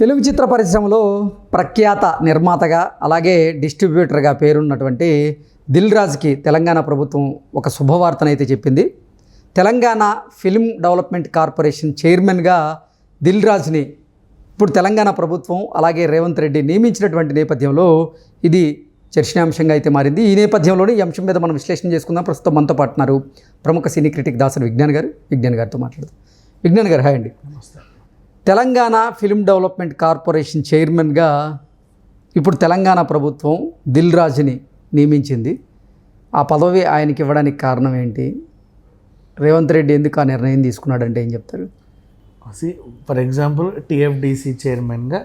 తెలుగు చిత్ర పరిశ్రమలో ప్రఖ్యాత నిర్మాతగా అలాగే డిస్ట్రిబ్యూటర్గా పేరున్నటువంటి దిల్ రాజుకి తెలంగాణ ప్రభుత్వం ఒక శుభవార్తనైతే చెప్పింది. తెలంగాణ ఫిల్మ్ డెవలప్మెంట్ కార్పొరేషన్ చైర్మన్గా దిల్ రాజుని ఇప్పుడు తెలంగాణ ప్రభుత్వం అలాగే రేవంత్ రెడ్డి నియమించినటువంటి నేపథ్యంలో ఇది చర్చనీయాంశంగా అయితే మారింది. ఈ నేపథ్యంలోనే ఈ అంశం మీద మనం విశ్లేషణ చేసుకుందాం. ప్రస్తుతం మనతో పాటున్నారు ప్రముఖ సినీ క్రిటిక్ దాసరి విజ్ఞాన్ గారు. విజ్ఞాన్ గారితో మాట్లాడదాం. విజ్ఞాన్ గారు హాయ్ అండి. నమస్తే. తెలంగాణ ఫిల్మ్ డెవలప్మెంట్ కార్పొరేషన్ చైర్మన్గా ఇప్పుడు తెలంగాణ ప్రభుత్వం దిల్ రాజుని నియమించింది. ఆ పదవి ఆయనకి ఇవ్వడానికి కారణం ఏంటి? రేవంత్ రెడ్డి ఎందుకు ఆ నిర్ణయం తీసుకున్నాడంటే ఏం చెప్తారు? ఫర్ ఎగ్జాంపుల్ టిఎఫ్డిసి చైర్మన్గా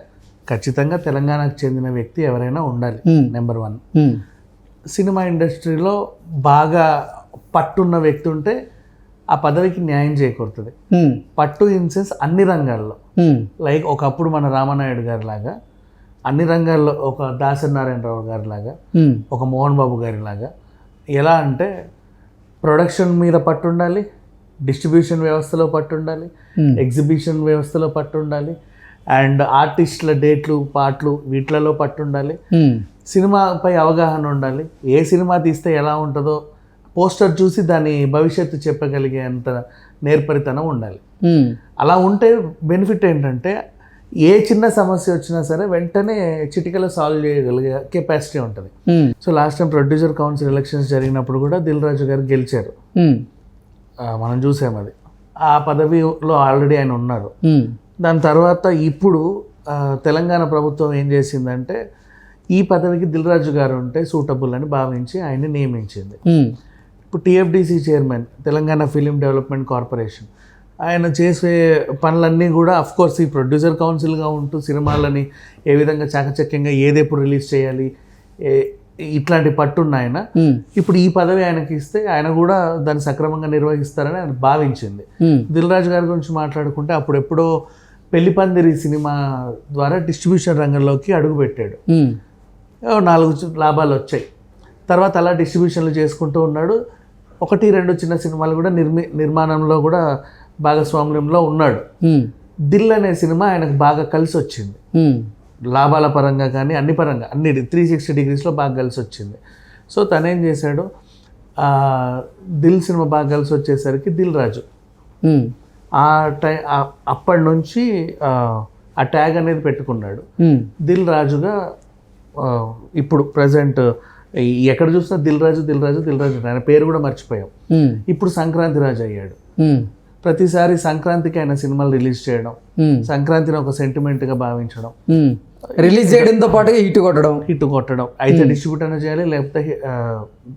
ఖచ్చితంగా తెలంగాణకు చెందిన వ్యక్తి ఎవరైనా ఉండాలి Hmm. Number one. ఉమ్, సినిమా ఇండస్ట్రీలో బాగా పట్టున్న వ్యక్తి ఉంటే ఆ పదవికి న్యాయం చేకూరుతుంది. పట్టు ఇన్ సెన్స్ అన్ని రంగాల్లో. లైక్ ఒకప్పుడు మన రామనాయుడు గారి లాగా అన్ని రంగాల్లో ఒక దాసరి నారాయణరావు గారి లాగా ఒక మోహన్ బాబు గారి లాగా ఎలా అంటే ప్రొడక్షన్ మీద పట్టు ఉండాలి డిస్ట్రిబ్యూషన్ వ్యవస్థలో పట్టు ఉండాలి ఎగ్జిబిషన్ వ్యవస్థలో పట్టు ఉండాలి అండ్ ఆర్టిస్టుల డేట్లు పాటలు వీటిలలో పట్టు ఉండాలి సినిమాపై అవగాహన ఉండాలి. ఏ సినిమా తీస్తే ఎలా ఉంటుందో పోస్టర్ చూసి దాని భవిష్యత్తు చెప్పగలిగే అంత నేర్పరితనం ఉండాలి. అలా ఉంటే బెనిఫిట్ ఏంటంటే ఏ చిన్న సమస్య వచ్చినా సరే వెంటనే చిటికలో సాల్వ్ చేయగలిగే కెపాసిటీ ఉంటుంది. So last time producer council elections జరిగినప్పుడు కూడా దిల్ రాజు గారు గెలిచారు. మనం చూసాం అది. ఆ పదవిలో ఆల్రెడీ ఆయన ఉన్నారు దాని తర్వాత ఇప్పుడు తెలంగాణ ప్రభుత్వం ఏం చేసిందంటే ఈ పదవికి దిల్ రాజు గారు ఉంటే సూటబుల్ అని భావించి ఆయన్ని నియమించింది. ఇప్పుడు TFDC chairman Telangana film development corporation ఆయన చేసే పనులన్నీ కూడా కోర్స్ ఈ ప్రొడ్యూసర్ కౌన్సిల్గా ఉంటూ సినిమాలని ఏ విధంగా చాకచక్యంగా ఏది ఎప్పుడు రిలీజ్ చేయాలి ఇట్లాంటి పట్టున్న ఆయన ఉమ్, ఇప్పుడు ఈ పదవి ఆయనకి ఇస్తే ఆయన కూడా దాన్ని సక్రమంగా నిర్వహిస్తారని ఆయన భావించింది. ఉమ్, దిల్ రాజు గారి గురించి మాట్లాడుకుంటే అప్పుడెప్పుడో పెళ్ళి పందిరి సినిమా ద్వారా డిస్ట్రిబ్యూషన్ రంగంలోకి అడుగుపెట్టాడు ఓ నాలుగు లాభాలు వచ్చాయి. తర్వాత అలా డిస్ట్రిబ్యూషన్లు చేసుకుంటూ ఉన్నాడు. ఒకటి రెండు చిన్న సినిమాలు కూడా నిర్మి నిర్మాణంలో కూడా భాగస్వామ్యంలో ఉన్నాడు. దిల్ అనే సినిమా ఆయనకు బాగా కలిసి వచ్చింది లాభాల పరంగా కానీ అన్ని పరంగా అన్ని త్రీ సిక్స్టీ డిగ్రీస్లో బాగా కలిసి వచ్చింది సో తనేం చేశాడు? దిల్ సినిమా బాగా కలిసి వచ్చేసరికి దిల్ రాజు. ఆ టై అప్పటి నుంచి ఆ, ట్యాగ్ అనేది పెట్టుకున్నాడు. దిల్ రాజుగా ఇప్పుడు ప్రజెంట్ ఎక్కడ చూసినా దిల్ రాజు దిల్ రాజు దిల్ రాజు ఆయన పేరు కూడా మర్చిపోయాం. ఇప్పుడు సంక్రాంతి రాజు అయ్యాడు. ప్రతిసారి సంక్రాంతికి ఆయన సినిమాలు రిలీజ్ చేయడం సంక్రాంతిని ఒక సెంటిమెంట్గా భావించడం. ఉమ్. రిలీజ్ చేయడంతో పాటుగా హిట్ కొట్టడం. హిట్ కొట్టడం. అయితే డిస్ట్రిబ్యూట్ అయినా చేయాలి లేకపోతే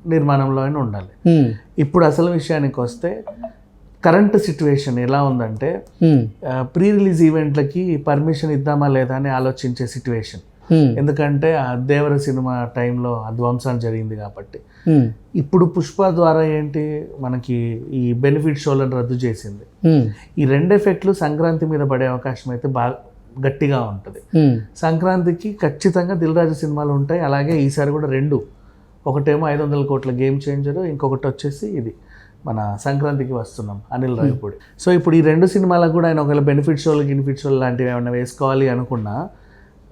నిర్మాణంలో అయినా ఉండాలి. ఇప్పుడు అసలు విషయానికి వస్తే కరెంట్ సిచ్యువేషన్ ఎలా ఉందంటే ప్రీ రిలీజ్ ఈవెంట్లకి పర్మిషన్ ఇద్దామా లేదా అని ఆలోచించే సిచ్యువేషన్ ఎందుకంటే ఆ దేవర సినిమా టైంలో ఆ ధ్వంసం జరిగింది కాబట్టి. ఇప్పుడు పుష్ప ద్వారా ఏంటి మనకి ఈ బెనిఫిట్ షోలను రద్దు చేసింది. ఈ రెండు ఎఫెక్ట్లు సంక్రాంతి మీద పడే అవకాశం అయితే బాగా గట్టిగా ఉంటుంది. సంక్రాంతికి ఖచ్చితంగా దిల్రాజు సినిమాలు ఉంటాయి. అలాగే ఈసారి కూడా రెండు. ఒకటేమో ఐదు వందల కోట్ల గేమ్ చేంజర్ ఇంకొకటి వచ్చేసి ఇది మన సంక్రాంతికి వస్తున్నాం అనిల్ రావిపూడి. సో ఇప్పుడు ఈ రెండు సినిమాలకు కూడా ఆయన ఒకవేళ బెనిఫిట్ షోలు గినిఫిట్ షోలు లాంటివి ఏమైనా వేసుకోవాలి అనుకున్నా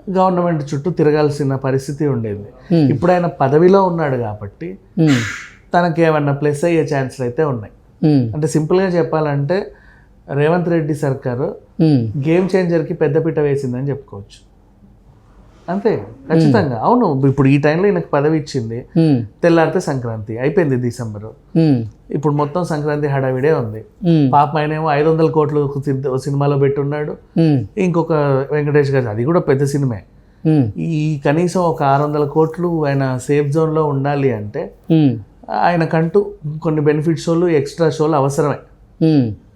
గవర్నమెంట్ చుట్టూ తిరగాల్సిన పరిస్థితి ఉండేది. Hmm. ఇప్పుడు ఆయన పదవిలో ఉన్నాడు కాబట్టి ఉమ్, తనకి ఏమన్నా ప్లస్ అయ్యే ఛాన్స్లు అయితే ఉన్నాయి. ఉమ్, అంటే సింపుల్గా చెప్పాలంటే రేవంత్ రెడ్డి సర్కారు గేమ్ చేంజర్కి పెద్దపీట వేసిందని చెప్పుకోవచ్చు. అంతే ఖచ్చితంగా. అవును ఇప్పుడు ఈ టైంలో ఈయనకు పదవి ఇచ్చింది తెల్లారితే సంక్రాంతి అయిపోయింది డిసెంబర్. ఇప్పుడు మొత్తం సంక్రాంతి హడావిడే ఉంది. పాప ఆయన ఏమో ఐదు వందల కోట్లు సినిమాలో పెట్టున్నాడు. ఇంకొక వెంకటేష్ గారు అది కూడా పెద్ద సినిమే. ఈ కనీసం ఒక ఆరు వందల కోట్లు ఆయన సేఫ్ జోన్లో ఉండాలి అంటే ఆయనకంటూ కొన్ని బెనిఫిట్ షోలు ఎక్స్ట్రా షోలు అవసరమే.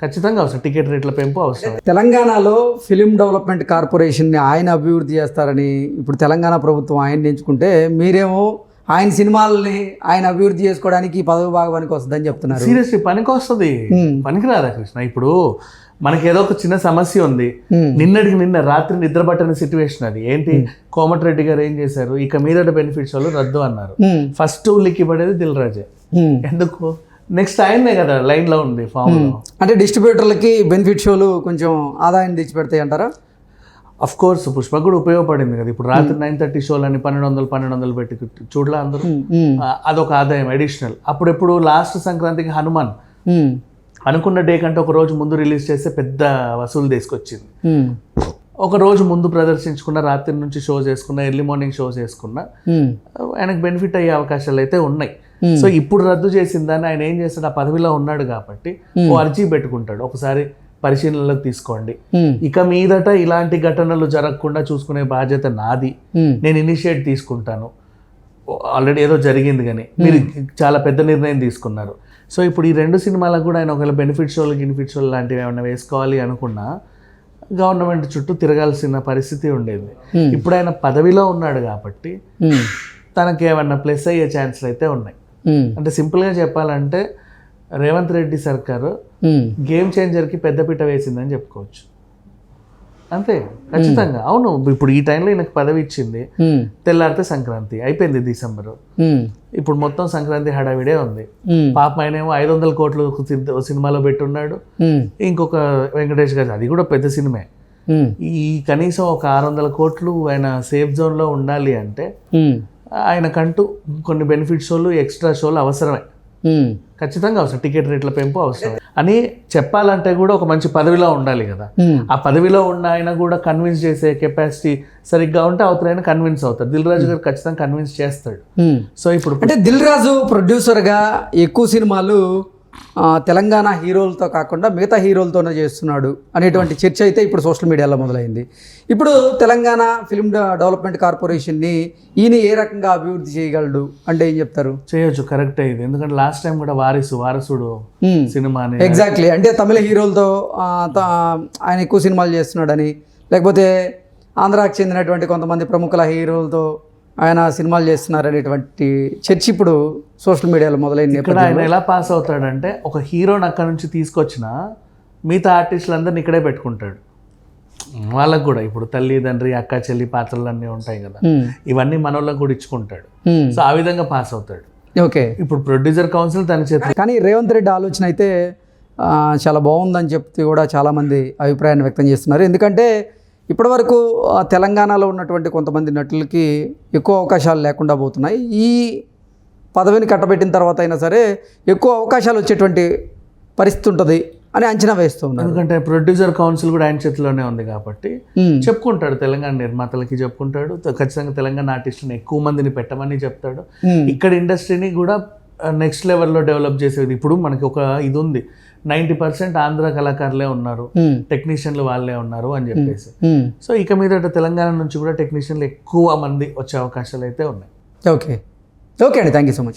ఖచ్చితంగా అవసరం. టికెట్ రేట్ల పెంపు అవసరమే తెలంగాణలో ఫిలిం డెవలప్మెంట్ కార్పొరేషన్ని ఆయన అభివృద్ధి చేస్తారని ఇప్పుడు తెలంగాణ ప్రభుత్వం ఆయన ఎంచుకుంటే మీరేమో ఆయన సినిమాలని ఆయన అభివృద్ధి చేసుకోవడానికి పదవి భాగానికి వస్తుందని చెప్తున్నారు. సీరియస్లీ పనికి వస్తుంది. పనికిరాదా కృష్ణ? ఇప్పుడు మనకి ఏదో ఒక చిన్న సమస్య ఉంది. నిన్నటికి నిన్న రాత్రి నిద్ర పట్టని సిచ్యువేషన్ అది. ఏంటి? కోమటిరెడ్డి గారు ఏం చేశారు? ఇక మీదట బెనిఫిట్స్ వాళ్ళు రద్దు అన్నారు. ఫస్ట్ ఉలిక్కి పడేది దిల్ రాజే. ఎందుకు? నెక్స్ట్ ఆయనే కదా లైన్లో ఉంది ఫామ్ అంటే డిస్ట్రిబ్యూటర్లకి బెనిఫిట్ షోలు కొంచెం ఆదాయం తెచ్చిపెడతాయి అంటారా? అఫ్ కోర్స్ పుష్ప కూడా ఉపయోగపడింది కదా. ఇప్పుడు రాత్రి నైన్ థర్టీ షోలని పన్నెండు వందలు పన్నెండు వందలు పెట్టి చూడలే అందరూ? అదొక ఆదాయం అడిషనల్ అప్పుడెప్పుడు లాస్ట్ సంక్రాంతికి హనుమాన్. అనుకున్న డే కంటే ఒక రోజు ముందు రిలీజ్ చేస్తే పెద్ద వసూలు తీసుకొచ్చింది. ఒక రోజు ముందు ప్రదర్శించుకున్న రాత్రి నుంచి షో చేసుకున్న ఎర్లీ మార్నింగ్ షో చేసుకున్న ఆయనకు బెనిఫిట్ అయ్యే అవకాశాలు అయితే ఉన్నాయి. సో ఇప్పుడు రద్దు చేసిందని ఆయన ఏం చేస్తాడు? ఆ పదవిలో ఉన్నాడు కాబట్టి ఓ అర్జీ పెట్టుకుంటాడు. ఒకసారి పరిశీలనలోకి తీసుకోండి. ఉమ్, ఇక మీదట ఇలాంటి ఘటనలు జరగకుండా చూసుకునే బాధ్యత నాది. నేను ఇనిషియేట్ తీసుకుంటాను. ఆల్రెడీ ఏదో జరిగింది కానీ మీరు చాలా పెద్ద నిర్ణయం తీసుకున్నారు. సో ఇప్పుడు ఈ రెండు సినిమాలకు కూడా ఆయన ఒకవేళ బెనిఫిట్ షోలు బెనిఫిట్ షోలు లాంటివి ఏమైనా వేసుకోవాలి అనుకున్నా గవర్నమెంట్ చుట్టూ తిరగాల్సిన పరిస్థితి ఉండేది. Hmm. ఇప్పుడు ఆయన పదవిలో ఉన్నాడు కాబట్టి ఉమ్, తనకి ఏమన్నా ప్లస్ అయ్యే ఛాన్స్లు అయితే ఉన్నాయి. అంటే సింపుల్గా చెప్పాలంటే రేవంత్ రెడ్డి సర్కారు గేమ్ చేంజర్కి పెద్దపీట వేసిందని చెప్పుకోవచ్చు. అంతే ఖచ్చితంగా. అవును ఇప్పుడు ఈ టైంలో ఈయనకు పదవి ఇచ్చింది తెల్లారితే సంక్రాంతి అయిపోయింది డిసెంబర్. ఇప్పుడు మొత్తం సంక్రాంతి హడావిడే ఉంది. పాపం ఆయన ఏమో ఐదు వందల కోట్లు సినిమాలో పెట్టున్నాడు. ఇంకొక వెంకటేష్ గారు అది కూడా పెద్ద సినిమే. ఈ కనీసం ఒక ఆరు వందల కోట్లు ఆయన సేఫ్ జోన్లో ఉండాలి అంటే ఆయనకంటూ కొన్ని బెనిఫిట్ షోలు ఎక్స్ట్రా షోలు అవసరమే. ఖచ్చితంగా అవసరం. టికెట్ రేట్ల పెంపు అవసరం. అని చెప్పాలంటే కూడా ఒక మంచి పదవిలో ఉండాలి కదా. ఆ పదవిలో ఉన్న ఆయన కూడా కన్విన్స్ చేసే కెపాసిటీ సరిగ్గా ఉంటే అవతల ఆయన కన్విన్స్ అవుతారు దిల్ రాజు గారు ఖచ్చితంగా కన్విన్స్ చేస్తాడు. సో ఇప్పుడు అంటే దిల్ రాజు ప్రొడ్యూసర్గా ఎక్కువ సినిమాలు తెలంగాణ హీరోలతో కాకుండా మిగతా హీరోలతోనే చేస్తున్నాడు అనేటువంటి చర్చ అయితే ఇప్పుడు సోషల్ మీడియాలో మొదలైంది. ఇప్పుడు తెలంగాణ ఫిల్మ్ డెవలప్మెంట్ కార్పొరేషన్ని ఈయన ఏ రకంగా అభివృద్ధి చేయగలడు? అంటే ఏం చెప్తారు? చేయొచ్చు కరెక్టే ఇది. ఎందుకంటే లాస్ట్ టైం కూడా వారిసు వారసుడు. సినిమా ఎగ్జాక్ట్లీ అంటే తమిళ హీరోలతో ఆయన ఎక్కువ సినిమాలు చేస్తున్నాడని లేకపోతే ఆంధ్రాకి చెందినటువంటి కొంతమంది ప్రముఖుల హీరోలతో ఆయన సినిమాలు చేస్తున్నారు అనేటువంటి చర్చ ఇప్పుడు సోషల్ మీడియాలో మొదలైన ఇక్కడ ఆయన ఎలా పాస్ అవుతాడంటే ఒక హీరోని అక్కడ నుంచి తీసుకొచ్చిన మిగతా ఆర్టిస్టులందరినీ ఇక్కడే పెట్టుకుంటాడు. వాళ్ళకు కూడా ఇప్పుడు తల్లి తండ్రి అక్క చెల్లి పాత్రలు అన్నీ ఉంటాయి కదా. ఇవన్నీ మనోళ్ళకి కూడా ఇచ్చుకుంటాడు. సో ఆ విధంగా పాస్ అవుతాడు. ఓకే. ఇప్పుడు ప్రొడ్యూసర్ కౌన్సిల్ తన చేతి కానీ రేవంత్ రెడ్డి ఆలోచన అయితే చాలా బాగుందని చెప్తే కూడా చాలామంది అభిప్రాయాన్ని వ్యక్తం చేస్తున్నారు. ఎందుకంటే ఇప్పటివరకు తెలంగాణలో ఉన్నటువంటి కొంతమంది నటులకి ఎక్కువ అవకాశాలు లేకుండా పోతున్నాయి. ఈ పదవిని కట్టబెట్టిన తర్వాత అయినా సరే ఎక్కువ అవకాశాలు వచ్చేటువంటి పరిస్థితి ఉంటుంది అని అంచనా వేస్తూ ఉన్నారు. ఎందుకంటే ప్రొడ్యూసర్ కౌన్సిల్ కూడా ఆయన చేతిలోనే ఉంది కాబట్టి చెప్పుకుంటాడు తెలంగాణ నిర్మాతలకి చెప్పుకుంటాడు. ఖచ్చితంగా తెలంగాణ ఆర్టిస్టులను ఎక్కువ మందిని పెట్టమని చెప్తాడు. ఇక్కడ ఇండస్ట్రీని కూడా నెక్స్ట్ లెవెల్లో డెవలప్ చేసేది ఇప్పుడు మనకి ఒక ఇది ఉంది. నైంటీ పర్సెంట్ ఆంధ్ర కళాకారులే ఉన్నారు. టెక్నీషియన్లు వాళ్ళే ఉన్నారు అని చెప్పేసి. సో ఇక మీద తెలంగాణ నుంచి కూడా టెక్నీషియన్లు ఎక్కువ మంది వచ్చే అవకాశాలు అయితే ఉన్నాయి. ఓకే. ఓకే అండి. Thank you so much.